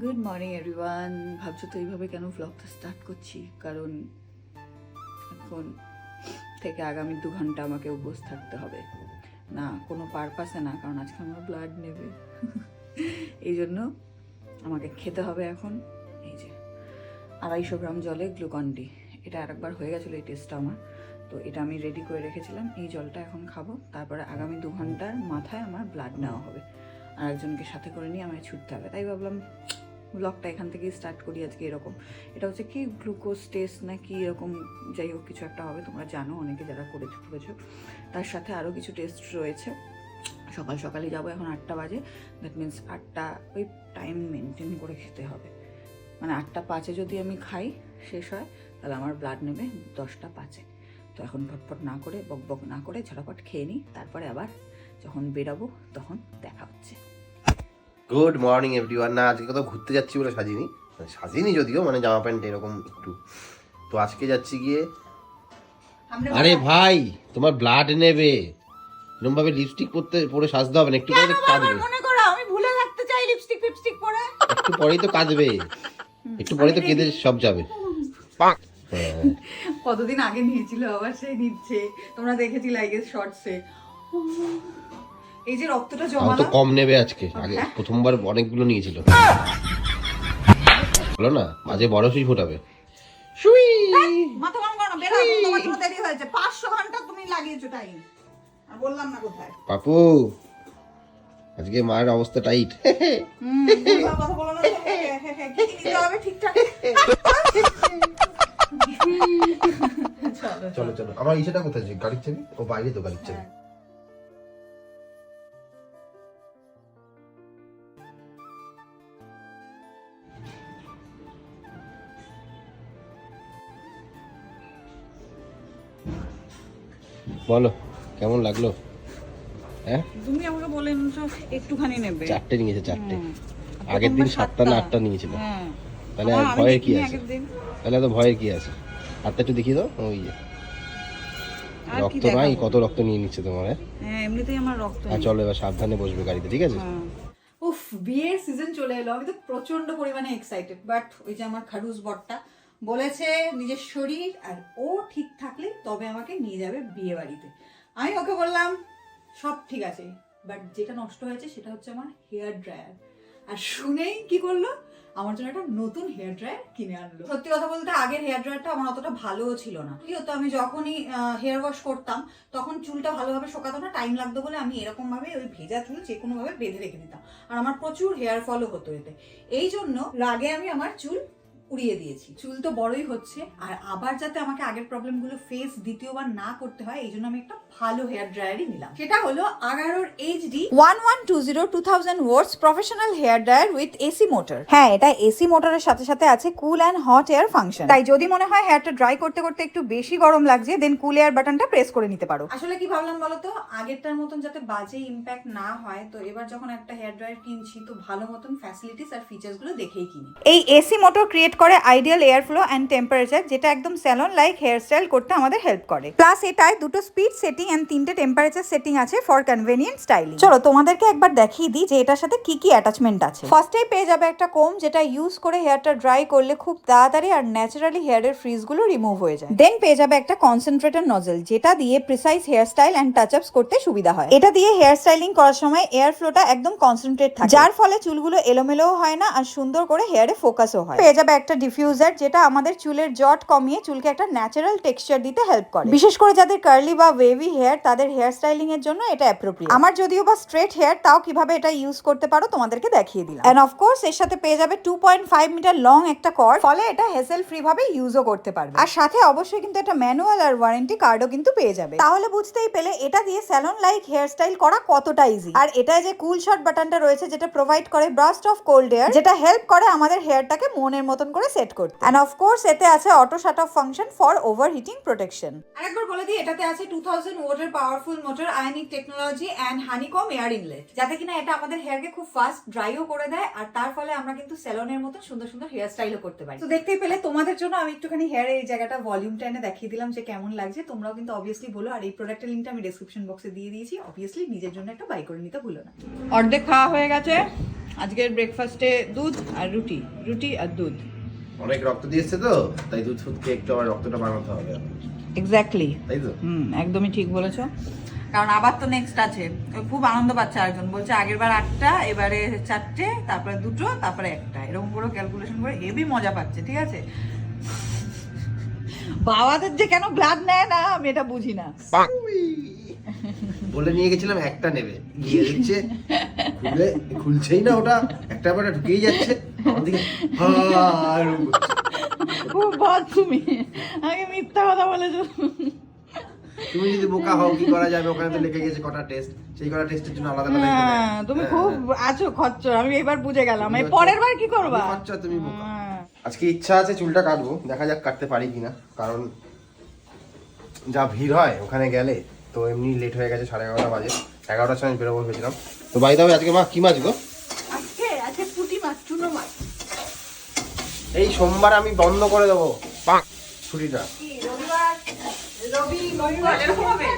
Good morning everyone ভাবছ তো এইভাবে কেন ভ্লগটা স্টার্ট করছি? কারণ এখন থেকে আগামী দু ঘণ্টা আমাকে উপোস থাকতে হবে। না, কোনো পারপাসে না, কারণ আজকে আমার ব্লাড নেবে। এই জন্য আমাকে খেতে হবে এখন। এই যে, আড়াইশো গ্রাম জলে গ্লুকন ডি এটা আরেকবার হয়ে গেছিল এই টেস্টটা আমার। তো এটা আমি রেডি করে রেখেছিলাম। এই জলটা এখন খাব। তারপরে আগামী দু ঘণ্টার মাথায় আমার ব্লাড নেওয়া হবে। আর একজনকে সাথে করে নিয়ে আমায় ছুটতে হবে। তাই ভাবলাম ব্লগটা এখান থেকেই স্টার্ট করি আজকে এরকম। এটা হচ্ছে কি গ্লুকোজ টেস্ট না কি এরকম যাই হোক কিছু একটা হবে, তোমরা জানো, অনেকে যারা করেছ করেছ। তার সাথে আরও কিছু টেস্ট রয়েছে। সকাল সকালে যাব, এখন আটটা বাজে। দ্যাট মিন্স আটটা, ওই টাইম মেনটেন করে খেতে হবে। মানে আটটা পাঁচে যদি আমি খাই, শেষ হয়, তাহলে আমার ব্লাড নেবে দশটা পাঁচে। তো এখন ফটফট না করে, বক বক না করে ঝটাপট খেয়ে নিই। তারপরে আবার যখন বেরাবো, তখন দেখা হচ্ছে। গুড মর্নিং এভরিওয়ান না আজকে কোথাও ঘুরতে যাচ্ছি বলে সাজিনি। মানে সাজিনি যদিও মানে জামা প্যান্ট এরকম একটু। তো আজকে যাচ্ছি গিয়ে আরে ভাই তোমার ব্লাড নেবে। এরকম ভাবে লিপস্টিক পরতে পরে সাজতে হবে না একটু পরে তো কাঁদবে। মনে করো আমি ভুলে থাকতে চাই লিপস্টিক ফিপস্টিক পরে। একটু পরেই তো কাঁদবে। একটু পরেই তো কেঁদে সব যাবে। হ্যাঁ। কতদিন আগে নিয়েছিল আবার সেই নিচ্ছে। তোমরা দেখেছিলে আই গেস শর্টসে এই যে রক্তটা তাও তো কম নেবে আজকে। আগে প্রথমবার অনেকগুলো নিয়েছিল। বলো না মাঝে বড় সুই ফোটাবে সুই মাথা গরম করো বেরো তোমার জন্য দেরি হয়েছে। 500 ঘণ্টা তুমি লাগিয়েছো টাইম আর বললাম না কোথায়। পাপু আজকে মায়ের অবস্থা টাইট কথা বলো না তো। হ্যাঁ, হ্যাঁ, হ্যাঁ, কি কি নিতে হবে ঠিকঠাক? চলো চলো। চলো আমার ইসেটা কোথায় গাড়ির চাবি? ও বাইরে তো গাড়ির চাবি। বলো কেমন লাগল? হ্যাঁ? তুমি আমাকে বলেন তো একটুখানি নেবে। চারটে নিয়েছে চারটে। আগের দিন সাতটা না আটটা নিয়েছিল। হ্যাঁ। তাহলে আর ভয়ের কি আছে? তাহলে তো ভয়ের কি আছে? হাতটা একটু দেখিয়ে দাও ওই যে। রক্ত নাই কত রক্ত নিয়ে নিচ্ছে তোমার হ্যাঁ? এমনিতেই আমার রক্ত আর চলো এবার সাবধানে বসবে গাড়িতে ঠিক আছে। উফ বিয়ের সিজন চলে এলো। আমি তো প্রচণ্ড পরিমাণে এক্সাইটেড বাট ওই যে আমার খারুস বরটা বলেছে নিজের শরীর আর ও ঠিক থাকলে তবে আমাকে নিয়ে যাবে বিয়ে বাড়িতে। আমি ওকে বললাম, সব ঠিক আছে বাট যেটা নষ্ট হয়েছে সেটা হচ্ছে আমার হেয়ার ড্রায়ার আর শুনেই কি করল? আমার জন্য একটা নতুন হেয়ার ড্রায়ার কিনে আনলো। সত্যি কথা বলতে আগের হেয়ার ড্রায়ারটা আমার অতটা ভালোও ছিল না। কি হতো, আমি যখনই হেয়ার ওয়াশ করতাম, তখন চুলটা ভালোভাবে শোকাতো না টাইম লাগতো বলে আমি এরকম ভাবে ওই ভেজা চুল যে কোনোভাবে বেঁধে রেখে দিতাম। আর আমার প্রচুর হেয়ার ফলও হতো এতে। এই জন্য রাগে আমি আমার চুল উড়িয়ে দিয়েছি। চুল তো বড়ই হচ্ছে আর আবার যাতে আমাকে আগের প্রবলেমগুলো ফেস দ্বিতীয়বার না করতে হয় এই জন্য আমি একটা ভালো হেয়ার ড্রায়ারই নিলাম। সেটা হলো আগারোর HD one one two zero two thousand watts professional hair dryer with AC motor হ্যাঁ এটা এসি মোটরের সাথে সাথে আছে cool and hot air function তাই যদি মনে হয় হেয়ারটা ড্রাই করতে করতে একটু বেশি গরম লাগছে দেন কুল এয়ার বাটনটা প্রেস করে নিতে পারো। আসলে কি ভাবলাম বলো তো আগেরটার মতন যাতে বাজে ইম্প্যাক্ট না হয় তো এবার যখন একটা হেয়ার ড্রায়ার কিনছি তো ভালো মতন ফ্যাসিলিটিস আর ফিচার্সগুলো দেখেই কিনি। এই এসি মোটর ক্রিয়েট করে ideal air flow and temperature যেটা একদম স্যালন লাইক হেয়ার স্টাইল করতে আমাদের হেল্প করে। প্লাস এটায় দুটো স্পিড সেটিং অ্যান্ড তিনটে টেম্পারেচার সেটিং আছে ফর কনভেনিয়েন্ট স্টাইলিং চলো তোমাদেরকে একবার দেখিয়ে দিই যে এটার সাথে কি কি অ্যাটাচমেন্ট আছে। ফার্স্টেই পেয়ে যাবে একটা কোম যেটা ইউজ করে হেয়ারটা ড্রাই করলে খুব তাড়াতাড়ি আর ন্যাচারালি হেয়ারের ফ্রিজগুলো রিমুভ হয়ে যায়। দেন পেয়ে যাবে একটা কনসেন্ট্রেটর নজল যেটা দিয়ে precise hair style and touch ups করতে সুবিধা হয়। এটা দিয়ে হেয়ার স্টাইলিং করার সময় এয়ার ফ্লোটা একদম কনসেন্ট্রেট থাকে। যার ফলে চুলগুলো এলোমেলোও হয় না আর সুন্দর করে হেয়ারে ফোকাসও হয়। পেয়ে যাবে একটা ডিফিউজার যেটা আমাদের চুলের জট কমিয়ে চুলকে একটা ন্যাচারাল টেক্সচার দিতে হেল্প করে। বিশেষ করে যাদের কার্লি বা ওয়েভি হেয়ার তাদের হেয়ার স্টাইলিং এর জন্য এটা অ্যাপ্রোপ্রিয়েট আমার যদিও বা স্ট্রেট হেয়ার তাও কীভাবে এটা ইউজ করতে পারো তোমাদেরকে দেখিয়ে দিলাম। এন্ড অফকোর্স এর সাথে পেয়ে যাবে two point five metre long একটা কর্ড ফলে এটা হেসেল ফ্রি ভাবে ইউজও করতে পারবে। আর সাথে অবশ্যই কিন্তু একটা ম্যানুয়াল আর ওয়ারেন্টি কার্ডও কিন্তু পেয়ে যাবে। তাহলে বুঝতেই পেলে এটা দিয়ে স্যালন লাইক হেয়ার স্টাইল করা কতটা ইজি আর এটা যে কুল শট বাটনটা রয়েছে যেটা প্রোভাইড করে ব্রাস্ট অফ কোল্ড এয়ার যেটা হেল্প করে আমাদের হেয়ারটাকে মনের মতন করে সেট করতে। এন্ড অফকোর্স এতে আছে auto shut off function for overheating protection আরেকবার বলে দিই এটাতে আছে two thousand watt powerful motor ionic technology and honeycomb air inlet যাতে কিনা এটা আমাদের হেয়ারকে খুব ফাস্ট ড্রাইও করে দেয় আর তার ফলে আমরা কিন্তু স্যালনের মতো সুন্দর সুন্দর হেয়ার স্টাইলও করতে পারি। তো দেখতেই পেলে তোমাদের জন্য আমি একটুখানি হেয়ারের এই জায়গাটা ভলিউমটা এনে দেখিয়ে দিলাম যে কেমন লাগছে। তোমরাও কিন্তু অবভিয়াসলি বলো আর এই প্রোডাক্টের লিঙ্কটা আমি ডেসক্রিপশন বক্সে দিয়ে দিয়েছি। অবভিয়াসলি নিজের জন্য একটা বাই করে নিতে ভুলো না। অর্ধেক খাওয়া হয়ে গেছে। আজকের ব্রেকফাস্টে দুধ আর রুটি। রুটি আর দুধ। অনেক রক্ত দিয়েছে তো তাই দুধ খেয়ে একটু আমার রক্তটা বানাতে হবে। এক্স্যাক্টলি তাই তো? হুম একদমই ঠিক বলেছ। কারণ আবার তো নেক্সট আছে। খুব আনন্দ পাচ্ছে আরেকজন। বলছে আগের বার আটটা এবারে চারটে তারপরে দুটো তারপরে একটা। এরকম করে ক্যালকুলেশন করে হেভি মজা পাচ্ছে ঠিক আছে? বাবাদের যে কেন ব্লাড নেয় না আমি এটা বুঝি না। বলে নিয়ে গেছিলাম একটা নেবে। গিয়ে দিচ্ছে খুলে খুলছেই না ওটা একটা আবার ঢুকেই যাচ্ছে। খুব বদ তুমি। আগে মিথ্যা কথা বলেছ। তুমি যদি বোকা হও কি করা যাবে? ওখানে তো লিখে গেছে কটা টেস্ট সেই কটা টেস্টের জন্য আলাদা আলাদা হ্যাঁ, তুমি হ্যাঁ, খুব হ্যাঁ। আছো খচ্চর। আমি এবার বুঝে গেলাম। এই পরের বার কি করবা? খচ্চর, তুমি বোকা। আজকে ইচ্ছা আছে চুলটা কাটবো। দেখা যাক কাটতে পারি কিনা। কারণ যা ভিড় হয় ওখানে গেলে তো এমনি লেট হয়ে গেছে সাড়ে এগারোটা বাজে। এগারোটার সময় বেরোবো ভেবেছিলাম। তো বাড়ি তবে আজকে মা কি মাছ গো? আজকে আজকে পুঁটি মাছ চুনো মাছ। এই সোমবার আমি বন্ধ করে দেবো ছুটিটা। কি রবিবার? রবি রবিবার। এরকম হবে?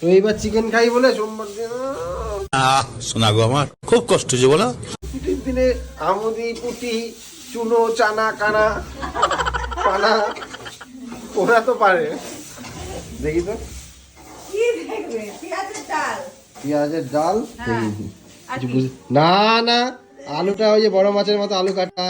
তো এইবার চিকেন খাই বলে সোমবার দিন শোনা গো আমার খুব কষ্ট যে বলো। ছুটির দিনে আমুদি পুটি চুনো চানা কানা পানা ওরা তো পারে। দেখি তো। পেঁয়াজের ডাল। হ্যাঁ? বুঝ- না না আলুটা ওই যে বড় মাছের মতো আলু কাটা।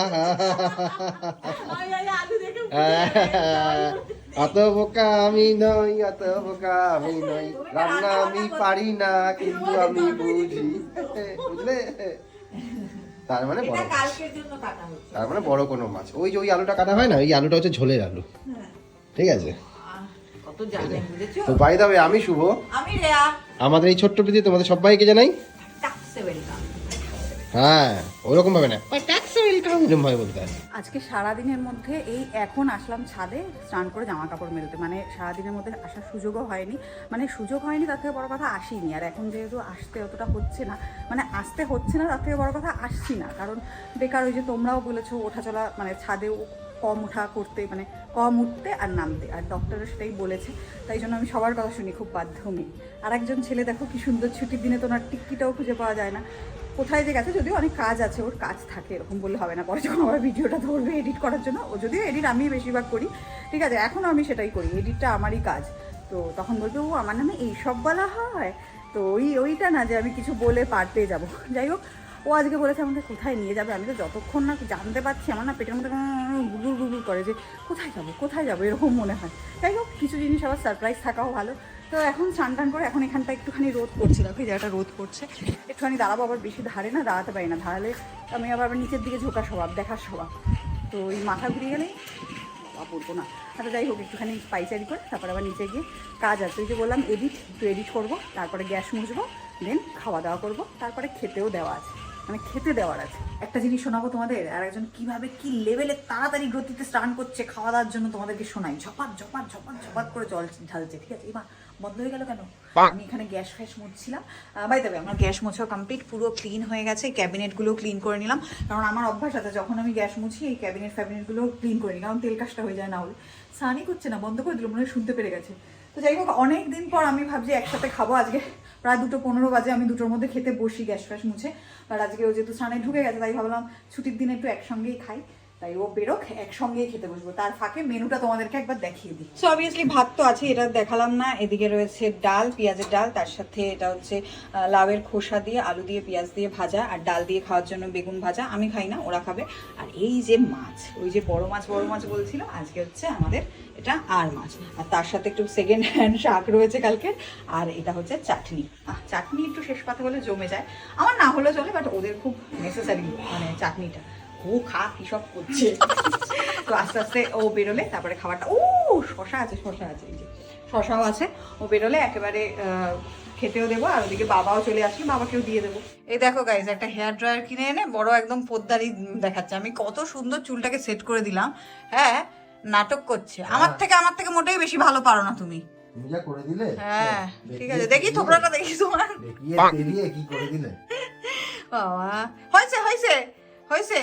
অত বোকা আমি নই অত বোকা আমি নই। রান্না আমি পারি না কিন্তু আমি বুঝি। বুঝলে? তার মানে বড় তার মানে বড় কোনো মাছ। ওই যে ওই আলুটা কাটা হয় না ওই আলুটা হচ্ছে ঝোলের আলু। ঠিক আছে? কত জানে বুঝেছ? তো বাই দাবে আমি শুভ। আমি রেয়া। আমাদের এই ছোট্ট প্রীতি তোমাদের সবাইকে জানাই। টাকসে ওয়েলকাম হ্যাঁ ওরকম ভাবে না। এরকম ভাবে বলতে হয় আজকে সারাদিনের মধ্যে এই এখন আসলাম ছাদে স্নান করে জামা কাপড় মেলতে। মানে সারাদিনের মধ্যে আসার সুযোগও হয়নি। মানে সুযোগ হয়নি তার থেকে বড় কথা আসিনি। আর এখন যেহেতু আসতে অতটা হচ্ছে না মানে আসতে হচ্ছে না তার থেকে বড় কথা আসছি না। কারণ বেকার ওই যে তোমরাও বলেছ ওঠা চলা মানে ছাদেও কম উঠা করতে মানে কম উঠতে আর নামতে। আর ডক্টরও সেটাই বলেছে। তাই জন্য আমি সবার কথা শুনি, খুব বাধ্য মেয়ে আর একজন ছেলে, দেখো কি সুন্দর ছুটির দিনে তো ওনার টিক্কিটাও খুঁজে পাওয়া যায় না। কোথায় যে গেছে, যদিও অনেক কাজ আছে, ওর কাজ থাকে, এরকম বললে হবে না। পরে যখন আমার ভিডিওটা ধরবে এডিট করার জন্য। ও যদিও এডিট আমি বেশিরভাগ করি। ঠিক আছে, এখনও আমি সেটাই করি এডিটটা আমারই কাজ। তো তখন বলবে, ও, আমার নামে এইসব বলা হয়? তো ওই, ওইটা না যে আমি কিছু বলে পার পেয়ে যাব। যাই হোক ও আজকে বলেছে আমাকে কোথায় নিয়ে যাবে? আমি তো যতক্ষণ না জানতে পারছি, আমার না পেটের মধ্যে গুগুর গুগুর করে যে, কোথায় যাব কোথায় যাব, এরকম মনে হয়। যাই হোক, কিছু জিনিস আবার সারপ্রাইজ থাকাও ভালো। তো এখন স্নান টান করে এখন এখানটা একটুখানি রোদ করছিল ওই জায়গাটা রোদ করছে। একটুখানি দাঁড়াবো আবার বেশি ধারে না, দাঁড়াতে পারি না। দাঁড়ালে আমি আবার নিচের দিকে ঝোঁকা স্বভাব, দেখার স্বভাব। তো ওই মাথা ঘুরিয়ে গেলেই বা পড়ব না। আচ্ছা যাই হোক, একটুখানি পাইচারি করে, তারপর আবার নিচে গিয়ে কাজ আছে। ওই যে বললাম এডিট একটু এডিট করব, তারপরে গ্যাস মুছবো দেন খাওয়া দাওয়া করব, তারপরে খেতেও দেওয়া আছে। মানে খেতে দেওয়ার আছে। একটা জিনিস শোনাবো তোমাদের? আর একজন কীভাবে কি লেভেলে তাড়াতাড়ি গতিতে স্নান করছে খাওয়া দাওয়ার জন্য তোমাদেরকে শোনাই। ঝপাত ঝপাত ঝপাত ঝপাত করে জল ঢালছে ঠিক আছে? এবার বন্ধ হয়ে গেল কেন? আমি এখানে গ্যাস ফ্যাস মুছছিলাম। বাই দেবে আমার গ্যাস মোছা কমপ্লিট পুরো ক্লিন হয়ে গেছে। ক্যাবিনেটগুলো ক্লিন করে নিলাম। কারণ আমার অভ্যাস আছে যখন আমি গ্যাস মুছি এই ক্যাবিনেট ফ্যাবিনেটগুলো ক্লিন করে নিই কারণ তেল কাজটা হয়ে যায় না হলে। স্নানই করছে না বন্ধ করে দিল মনে হয় শুনতে পেরে গেছে। তো যাই হোক অনেক দিন পর আমি ভাবছি একসাথে খাব। আজকে প্রায় দুটো পনেরো বাজে, আমি দুটোর মধ্যে খেতে বসি, গ্যাস ফ্যাস মুছে। আর আজকে ও যেহেতু স্নানে ঢুকে গেছে, তাই ভাবলাম ছুটির দিনে একটু একসঙ্গেই খাই। তাই ও বেরোক, একসঙ্গেই খেতে বসবো। তার ফাঁকে মেনুটা তোমাদেরকে একবার দেখিয়ে দিই। সো অবভিয়াসলি ভাত তো আছে এটা দেখালাম না। এদিকে রয়েছে ডাল, পেঁয়াজের ডাল, তার সাথে এটা হচ্ছে লাউয়ের খোসা দিয়ে, আলু দিয়ে, পেঁয়াজ দিয়ে ভাজা, আর ডাল দিয়ে খাওয়ার জন্য বেগুন ভাজা, আমি খাই না, ওরা খাবে। আর এই যে মাছ, ওই যে বড় মাছ বড় মাছ বলছিল, আজকে হচ্ছে আমাদের এটা আর মাছ। আর তার সাথে একটু সেকেন্ড হ্যান্ড শাক রয়েছে কালকে আর এটা হচ্ছে চাটনি। চাটনি একটু শেষ পাতে হলে জমে যায়। আমার না হলেও চলে বাট ওদের খুব নেসেসারি মানে চাটনিটা। ও খা কি সব করছে। তো আস্তে আস্তে ও বেরোলে তারপরে খাবারটা ও শশা আছে শশা আছে এই যে শশাও আছে। ও বেরোলে একেবারে খেতেও দেবো আর ওদিকে বাবাও চলে আসলে বাবাকেও দিয়ে দেবো। এই দেখো গাইজ একটা হেয়ার ড্রায়ার কিনে এনে বড় একদম পোদ্দারি দেখাচ্ছে। আমি কত সুন্দর চুলটাকে সেট করে দিলাম। হ্যাঁ নাটক করছে। আমার থেকে আমার থেকে মোটেই বেশি ভালো পারো না তুমি। তুমি যা করে দিলে? হ্যাঁ ঠিক আছে। দেখি থোবড়াটা দেখি তোমার। দেখিয়ে কি করে দিলে? বাবা হয়েছে হয়েছে হয়েছে।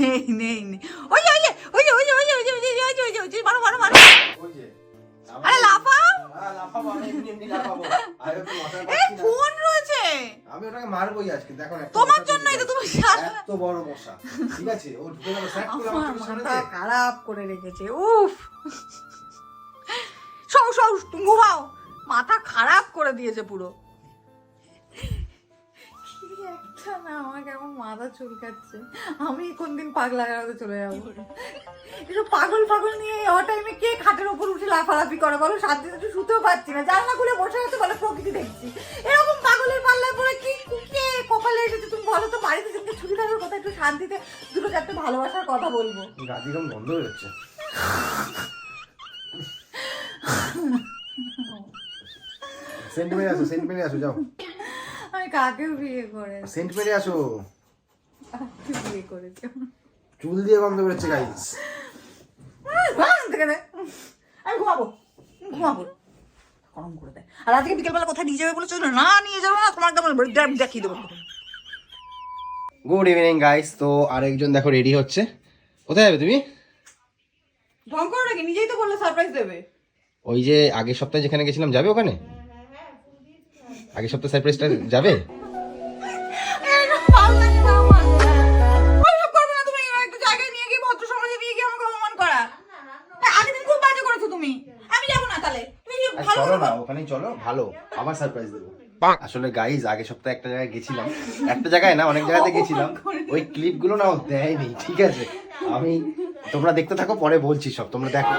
নেই নেই নেই। ওই যে ওই যে ওই যে ওই যে ওই যে ওই যে ওই যে ওই যে ওই যে মারো মারো মারো। আরে লাফাও। হ্যাঁ। ফোন রয়েছে। আমি ওটাকে মারবোই আজকে দেখো তোমার জন্যই তো তুমি এত বড় মশা ঠিক আছে? ও ঢুকে গেল করে আমার খারাপ করে রেখেছে উফ। সৌ সৌ ঘুমাও। মাথা খারাপ করে দিয়েছে পুরো। একটা না আমার কেমন মাথা চুলকাচ্ছে। আমি কোন দিন পাগলা গাড়াতে চলে যাব? একটু পাগল পাগল নিয়ে অ টাইমে কে খাটের ওপর উঠে লাফালাফি করে বলো? শান্তিতে একটু শুতেও পারছি না জানলা খুলে বসে আছে বলে প্রকৃতি দেখছি। এরকম পাগলের পাল্লায় পরে কি কে কপালে এসেছে তুমি বলো তো? বাড়িতে যেতে ছুটি থাকার কথা একটু শান্তিতে দুটো চারটে ভালোবাসার কথা বলব। গাদিরম বন্ধ হয়ে যাচ্ছে। সেন্ট মেরে আসো সেন্ট মেরে আসো যাও। আমি কাকে বিয়ে করে সেন্ট মেরে আসো। কাকে বিয়ে করেছি? চুল দিয়ে গন্ধ বেরোচ্ছে গাইস আমি ঘুমাবো। ঘুমাবো। গরম করে দেয় আর আজকে বিকেলবেলা কোথায় নিয়ে যাবে বলেছ? না নিয়ে যাবে না। তোমার কেমন দেখিয়ে দেবো। গুড ইভিনিং গাইস তো আরেকজন দেখো রেডি হচ্ছে। কোথায় যাবে তুমি? ঢং করো নাকি? নিজেই তো বললে সারপ্রাইজ দেবে। ওই যে আগের সপ্তাহে যেখানে গেছিলাম যাবে ওখানে? আগের সপ্তাহে সারপ্রাইজটা যাবে? চলো না ওখানেই চলো ভালো আবার সারপ্রাইজ দেবো। আসলে গাইজ আগের সপ্তাহে একটা জায়গায় গেছিলাম। একটা জায়গায় না অনেক জায়গাতে গেছিলাম। ওই ক্লিপগুলো না ও দেয়নি ঠিক আছে? আমি তোমরা দেখতে থাকো পরে বলছি সব তোমরা দেখো।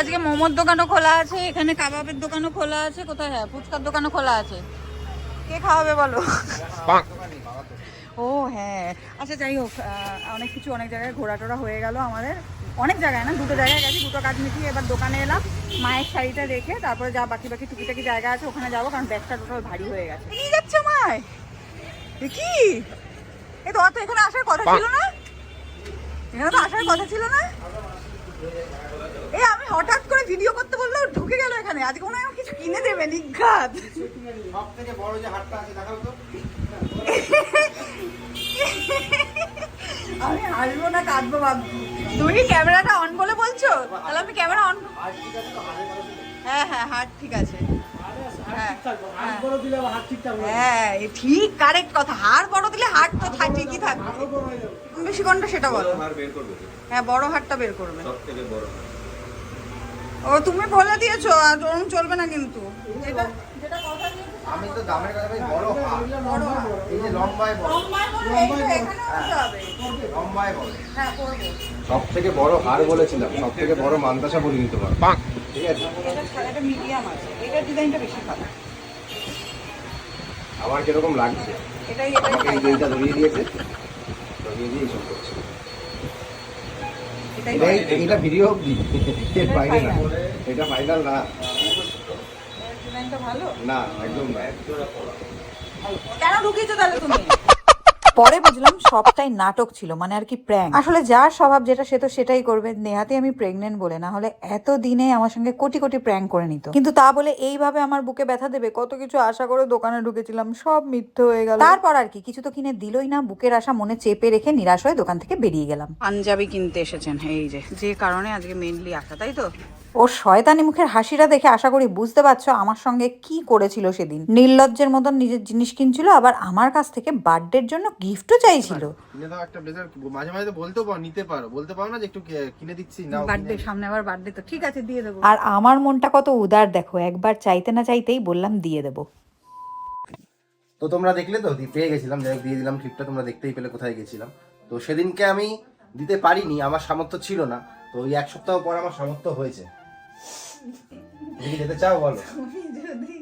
আজকে মোমোর দোকানও খোলা আছে এখানে কাবাবের দোকানও খোলা আছে কোথায়? হ্যাঁ ফুচকার দোকানও খোলা আছে। কে খাওয়াবে বলো? ও হ্যাঁ। আচ্ছা যাই হোক অনেক কিছু অনেক জায়গায় ঘোরা টোরা হয়ে গেল আমাদের। অনেক জায়গায় না দুটো জায়গায় গেছি দুটো কাজ মিটিয়ে এবার দোকানে এলাম মায়ের শাড়িটা রেখে তারপরে যা বাকি বাকি টুকিটাকি জায়গা আছে ওখানে যাব কারণ ব্যাগটা টোটাল ভারী হয়ে গেছে। নিয়ে যাচ্ছে মায়? এ কি? এই তোমার তো এখানে আসার কথা ছিল না? এখানে তো আসার কথা ছিল না? এই আমি হঠাৎ করে ভিডিও করতে বলল ঢুকে গেল এখানে। আজকে মনে হয় কিছু কিনে দেবে নিঘাত। সবথেকে বড় যে হাটটা আছে দেখাও তো। আমি হাসবো না কাঁদবো ভাবছি তুমি কি ক্যামেরাটা অন বলে বলছো? তাহলে আমি ক্যামেরা অন হ্যাঁ হ্যাঁ হাট ঠিক আছে। হ্যাঁ হ্যাঁ। হ্যাঁ ঠিক কারেক্ট কথা হাড় বড় দিলে হাট তো থাক ঠিকই থাকবে। বেশি কোনটা সেটা বলো। হ্যাঁ বড় হাটটা বের করবে। ও তুমি বলে দিয়েছ আর ওরম চলবে না কিন্তু। যেটা যেটা কথা আমি তো দামের কথা বলি বড় বড় এই যে লম্বায় বড়। লম্বায় বড়, এই তো এখানেও দিতে হবে। লম্বায় বড়। হ্যাঁ, করব। সব থেকে বড় হার বলেছিলাম সব থেকে বড় মান্তাসা বলিনি তোমার ঠিক আছে। এটা এটা আছে। এটার ডিজাইনটা বেশি ভালো। আমার কীরকম লাগছে? এটাই আমাকে এই দিনটা ধরিয়ে দিয়েছে। ধরিয়ে দিয়ে এইসব করছে। এটাই এটাই এটা ভিডিও অবধি। এর বাইরে না। এটা ফাইনাল না। ডিজাইনটা ভালো? না একদম না। কেন ঢুকিয়েছো তাহলে তুমি? পরে বুঝলাম সবটাই নাটক ছিল মানে আর কি প্র্যাঙ্ক আসলে যার স্বভাব যেটা সে তো সেটাই করবে। নেহাতে আমি প্রেগনেন্ট বলে না হলে এত দিনে আমার সঙ্গে কোটি কোটি প্র্যাঙ্ক করে নিত। কিন্তু তা বলে এইভাবে আমার বুকে ব্যথা দেবে কত কিছু আশা করে দোকানে ঢুকেছিলাম সব মিথ্যে হয়ে গেল। তারপর আর কি কিছু তো কিনে দিলই না বুকের আশা মনে চেপে রেখে নিরাশ হয়ে দোকান থেকে বেরিয়ে গেলাম। পাঞ্জাবি কিনতে এসেছেন এই যে যে কারণে আজকে মেইনলি আসা তাই তো? ওর শয়তানি মুখের হাসিটা দেখে আশা করি বুঝতে পারছ আমার সঙ্গে কি করেছিল সেদিন। নির্লজ্জের মতন নিজের জিনিস কিনছিল আবার আমার কাছ থেকে বার্থডের জন্য গিফটও চাইছিল। কিনে দাও একটা ব্লেজার মাঝে মাঝে তো বলতেও পারো নিতে পারো। বলতে পারো না যে একটু কিনে দিচ্ছি নাও বার্থডে সামনে আবার বার্থডে তো। ঠিক আছে দিয়ে দেবো। আর আমার মনটা কত উদার দেখো একবার চাইতে না চাইতেই বললাম দিয়ে দেবো। তো তোমরা দেখলে তো পেয়ে গেছিলাম যাই দিয়ে দিলাম ক্লিপটা তোমরা দেখতেই পেলে কোথায় গেছিলাম। তো সেদিনকে আমি দিতে পারিনি আমার সামর্থ্য ছিল না। তো ওই এক সপ্তাহ পর আমার সামর্থ্য হয়েছে। তুমি যেতে চাও বলো? তুমি যদি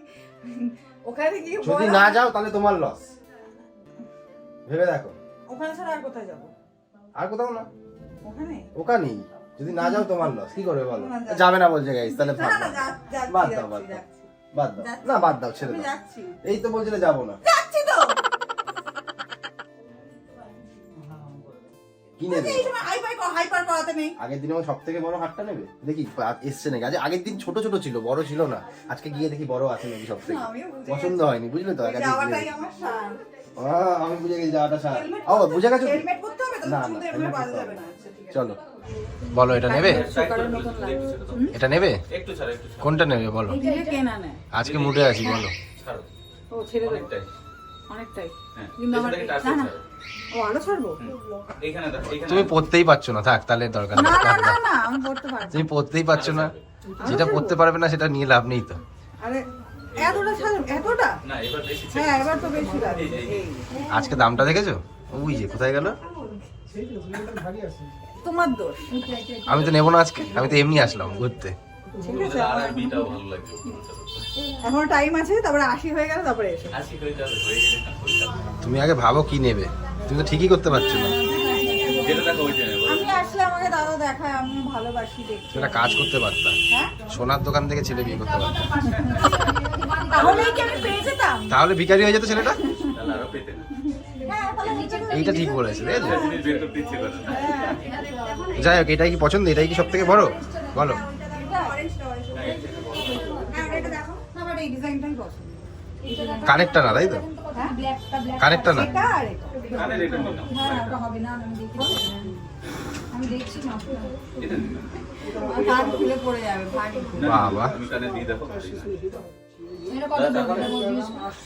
ওখানে গিয়ে যদি না যাও তাহলে তোমার লস ভেবে দেখো। ওখানে ছাড়া আর কোথায় যাব? আর কোথাও না। ওখানে? ওখানেই। যদি না যাও তোমার লস কি করবে বলো? যাবে না বলছে গাইস তাহলে বাদ দাও। বাদ দাও বাদ দাও। না বাদ দাও ছেড়ে দাও। এই তো বলছিলে যাব না। যাচ্ছি তো! কিনে দেবে। এই সময় হাইপার হাইপার করাতে নেই। আগের দিন সব থেকে বড় হাটটা নেবে? দেখি এসছে নাকি? আগের দিন ছোট ছোট ছিল বড় ছিল না। আজকে গিয়ে দেখি বড় আছে নাকি সব থেকে পছন্দ হয়নি বুঝলে তো? আমার আমি বুঝে গেছি যাওয়াটা সার ও বুঝে গেছো? কি? হেলমেট করতে হবে তো না, না, আচ্ছা, ঠিক আছে। চলো। বলো এটা নেবে? এটা নেবে? কোনটা নেবে বলো। আজকে মুডে আছি বলো। ও ছেড়ে অনেকটাই। হ্যাঁ কিন্তু আমার পেছন থেকে টাচ না না। ও আলো ছাড়বো? এইখানে দেখো এইখানে তুমি পড়তেই পারছ না থাক তাহলে দরকার না নেই। না না না আমি পড়তে পারব তুমি পড়তেই পারছ না। যেটা পড়তে পারবে না সেটা নিয়ে লাভ নেই তো। আরে এতটা ছাড়ো এতটা? না এবার বেশি হ্যাঁ এবার তো বেশি লাগবে। আজকে দামটা দেখেছ? ওই যে কোথায় গেল? তোমার দোষ। আমি তো নেব না আজকে আমি তো এমনি আসলাম ঘুরতে। ঠিক আছে আর আর ভালো লাগবে এখনও টাইম আছে তারপরে আশি হয়ে গেল তারপরে এসো। আশি হয়ে যাবে হয়ে গেলে না হয়ে যাবে। তুমি আগে ভাবো কি নেবে? তুমি তো ঠিকই করতে পারছ না। যেটা দেখো ওইটা নেব আমি আসলে আমাকে দাদা দেখায় আমি ভালোবাসি দেখতে। সেটা কাজ করতে পারতাম হ্যাঁ? সোনার দোকান থেকে ছেলে বিয়ে করতে পারতাম তাহলেই কি আমি পেয়ে যেতাম? তাহলে ভিখারি হয়ে যেত ছেলেটা? তাহলে আরও পেতে না। হ্যাঁ এইটা ঠিক বলেছে না। যাই হোক এটাই কি পছন্দ? এটাই কি সব থেকে বড়? বলো হ্যাঁ এটা দেখো আমার এই ডিজাইনটাই পছন্দ কানেরটা না তাই তো? কানেরটা না? হ্যাঁ বাবা?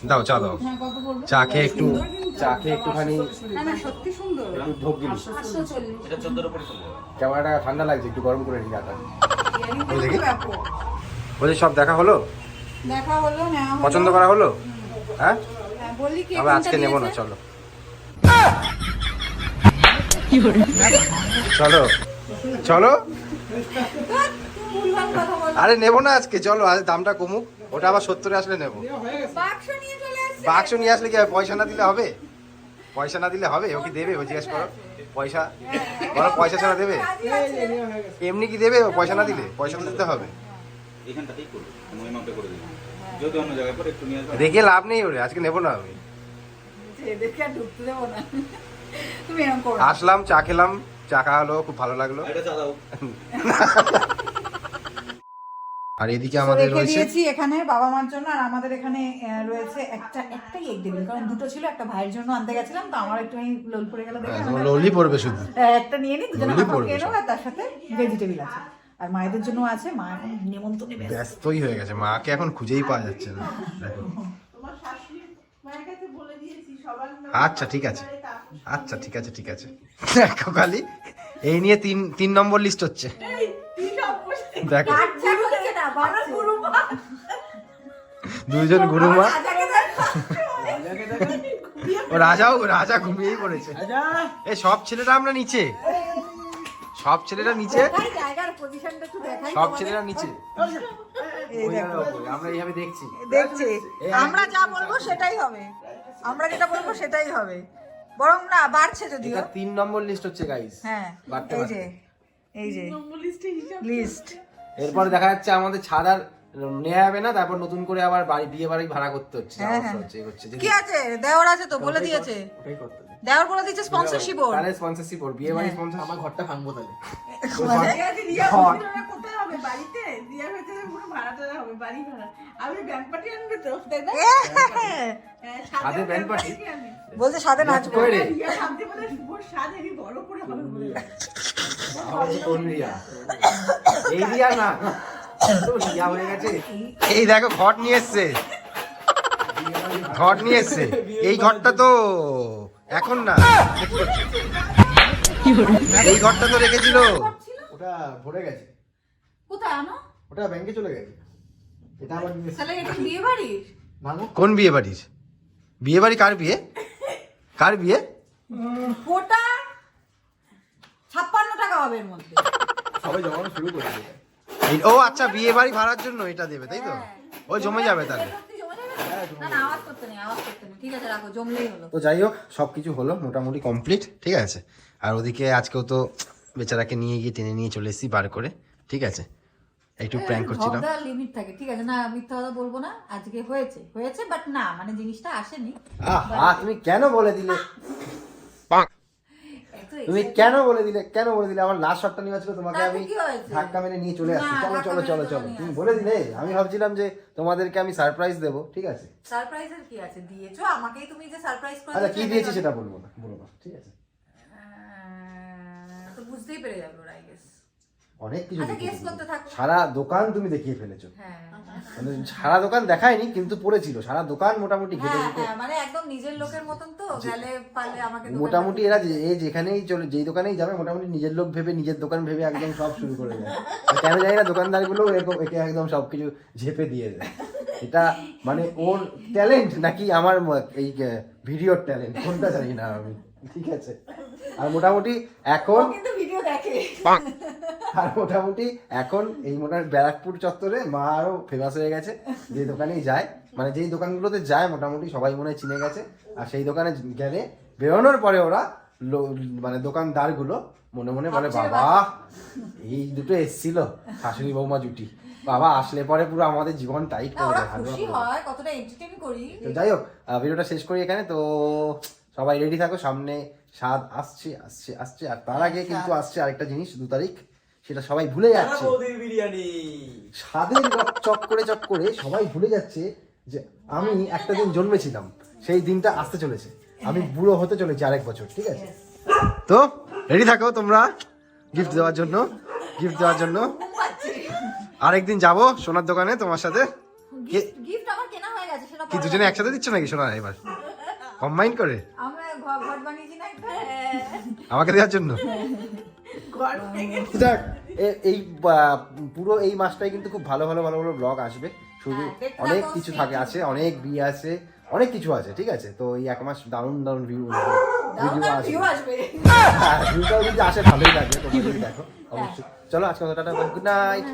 দাও চা দাও। চা খেয়ে একটু চা খেয়ে একটুখানি না না একটু ঢোক দিলি ক্যামেরাটা ঠান্ডা লাগছে একটু গরম করে নিই আটা। বলছি সব দেখা হলো? দেখা হলো পছন্দ করা হলো? হ্যাঁ? হ্যাঁ, কি আমরা আজকে নেব না চলো। চলো। চলো। আরে নেব না আজকে চলো আজ দামটা কমুক। ওটা আবার সত্তরে আসলে নেব। বাক্স নিয়ে চলে আসছে। বাক্স নিয়ে আসলে কি? পয়সা না দিলে হবে? পয়সা না দিলে হবে? ও কি দেবে? ও জিজ্ঞেস করো। পয়সা? বলো পয়সা ছাড়া দেবে? এমনি কি দেবে? ও পয়সা না দিলে? পয়সা তো দিতে হবে। এখানটাতেই করবে। করে যদি অন্য জায়গায় পরে একটু নিয়ে আসবে। লাভ নেই ওরে আজকে নেব না আমি। আসলাম চা খেলাম চা খাওয়া হলো খুব ভালো লাগল। আর এদিকে আমাদের রয়েছে দিয়েছি এখানে বাবা মার জন্য আর আমাদের এখানে রয়েছে একটা একটাই এগ টেবিল কারণ দুটো ছিল একটা ভাইয়ের জন্য আনতে গেছিলাম তো আমার একটু লোল পড়ে গেল দেখে হ্যাঁ, ললি পড়বে শুধু। একটা নিয়ে নি দুজনে ললি। আর তার সাথে ভেজিটেবিল আছে। আর মায়েদের জন্য আছে মা এখন নেমন্তন্নে ব্যস্তই হয়ে গেছে মাকে এখন খুঁজেই পাওয়া যাচ্ছে না। দেখো। আচ্ছা ঠিক আছে। আচ্ছা ঠিক আছে ঠিক আছে। দেখো খালি এই নিয়ে তিন তিন নম্বর লিস্ট হচ্ছে। দেখো। দুইজন গুরুমা। ও রাজাও রাজা ঘুমিয়েই পড়েছে। এই সব ছেলেরা আমরা নিচে। সব ছেলেরা নিচে? সব ছেলেরা নিচে? আমরা এইভাবে দেখছি। দেখছি। আমরা যা বলব সেটাই হবে। আমরা যেটা বলব সেটাই হবে। বরং না বাড়ছে যদিও। তিন নম্বর লিস্ট হচ্ছে গাইস হ্যাঁ বাড়তে এই যে এই যে লিস্ট এরপর দেখা যাচ্ছে আমাদের ছাদ আর নেওয়া যাবে না তারপর নতুন করে আবার বাড়ি বিয়ে বাড়ি ভাড়া করতে হচ্ছে হ্যাঁ, হ্যাঁ। হচ্ছে এই হচ্ছে কি আছে? দেওয়ার আছে তো বলে দিয়েছে। ওটাই করতে। দেওয়ার বলে দিয়েছে স্পন্সরশিপ ওর। তাহলে স্পন্সরশিপ ওর। বিয়ে বাড়ি হ্যাঁ। স্পন্সর আমার ঘরটা ভাঙবো তাহলে। মানে কোথায় হবে? বাড়িতে? দিয়া হয়েছে পুরো ভাড়া টাড়া হবে বাড়ি ভাড়া। আমি ব্যাংক পার্টি আনবে তো তাই না? হ্যাঁ, পার্টি? বলছে সাথে রিয়া বলে শুভ বড় করে হবে বলে। এই রিয়া না। হয়ে গেছে। এই দেখো ঘট নিয়ে এসছে। ঘট নিয়ে এসছে। এই ঘরটা তো এখন না। এই ঘরটা তো রেখেছিল। ওটা ভরে গেছে। কোথায় আনো? ওটা ব্যাংকে চলে গেছে। এটা। তাহলে এটা বিয়ে বাড়ির কোন বিয়ে বাড়ির বিয়ে বাড়ি কার বিয়ে? কার বিয়ে? ওটা ছাপ্পান্ন টাকা হবে এর মধ্যে। এই- ও আচ্ছা বিয়ে বাড়ি ভাড়ার জন্য এটা দেবে তাই তো? ওই জমে যাবে তাহলে। তো যাই হোক সবকিছু হলো মোটামুটি কমপ্লিট ঠিক আছে? আর ওদিকে আজকেও তো বেচারাকে নিয়ে গিয়ে টেনে নিয়ে চলে এসেছি বার করে ঠিক আছে? একটু প্র্যাঙ্ক করছিলাম। লিমিট থাকে ঠিক আছে? না মিথ্যা কথা বলব না আজকে হয়েছে হয়েছে বাট না মানে জিনিসটা আসেনি। আহা তুমি কেন বলে দিলে? তুমি কেন বলে দিলে কেন বলে দিলে? আমার লাস্ট শটটা নেওয়া ছিল তোমাকে আমি ধাক্কা মেনে নিয়ে চলে আসছি। চলো চলো চলো চলো। তুমি বলে দিলে? আমি ভাবছিলাম যে তোমাদেরকে আমি সারপ্রাইজ দেবো ঠিক আছে? সারপ্রাইজের কি আছে? দিয়েছ? আমাকেই তুমি যে সারপ্রাইজ করে আচ্ছা কি দিয়েছ, দিয়েছি সেটা বলব না বলব না ঠিক আছে? তো বুঝতেই পেরে যাবে ওরা আই গেস অনেক কিছু আচ্ছা। সারা দোকান তুমি দেখিয়ে ফেলেছো। হ্যাঁ। মানে সারা দোকান দেখায়নি কিন্তু পড়েছিল। সারা দোকান মোটামুটি ঘেটে হ্যাঁ হ্যাঁ মানে একদম নিজের লোকের মতন তো গেলে পারলে আমাকে মোটামুটি এরা যে যেখানেই চলে যেই দোকানেই যাবে মোটামুটি নিজের লোক ভেবে নিজের দোকান ভেবে একদম সব শুরু করে দেয়। কেন জানি না দোকানদারগুলো এরকম একে একদম সবকিছু ঝেপে দিয়ে দেয়। এটা মানে ওর ট্যালেন্ট নাকি আমার এই ভিডিওর ট্যালেন্ট কোনটা জানি না আমি। ঠিক আছে। আর মোটামুটি এখন ভিডিও দেখে। আর মোটামুটি এখন এই মোটামুটি ব্যারাকপুর চত্বরে মা আরও ফেমাস হয়ে গেছে। যে দোকানেই যায়। মানে যেই দোকানগুলোতে যায় মোটামুটি সবাই মনে চিনে গেছে। আর সেই দোকানে গেলে বেরোনোর পরে ওরা মানে দোকানদারগুলো মনে মনে বলে বাবা এই দুটো এসছিল শাশুড়ি বৌমা জুটি বাবা আসলে পরে পুরো আমাদের জীবন টাইট করে দেয় কতটা এন্টারটেইন তো যাই হোক ভিডিওটা শেষ করি এখানে। তো সবাই রেডি থাকো সামনে স্বাদ আসছে আসছে আসছে। আর তার আগে কিন্তু আসছে আরেকটা জিনিস দু তারিখ সেটা সবাই ভুলে যাচ্ছে। বিরিয়ানি। স্বাদের রক- চক্করে চক্করে সবাই ভুলে যাচ্ছে যে আমি একটা দিন জন্মেছিলাম সেই দিনটা আসতে চলেছে। আমি বুড়ো হতে চলেছি আরেক বছর ঠিক আছে? তো রেডি থাকো তোমরা গিফট দেওয়ার জন্য গিফট দেওয়ার জন্য। আরেকদিন যাব সোনার দোকানে তোমার সাথে। কে- দুজনে একসাথে দিচ্ছ নাকি সোনা? এবার কম্বাইন করে। বানিয়েছি না আমাকে দেওয়ার জন্য? দেখ এ- এই পুরো এই মাসটাই কিন্তু খুব ভালো ভালো ভালো ভালো ব্লগ আসবে। শুধু হ্যাঁ, অনেক কিছু থাকে আছে অনেক বিয়ে আছে অনেক কিছু আছে ঠিক আছে? তো এই এক মাস দারুণ দারুণ ভিউ ভিডিও আসবে। ভিউ হ্যাঁ ভিউটাও যদি আসে ভালোই লাগবে তোমরা যদি দেখো অবশ্যই। চলো আজকে টাটা গুড নাইট।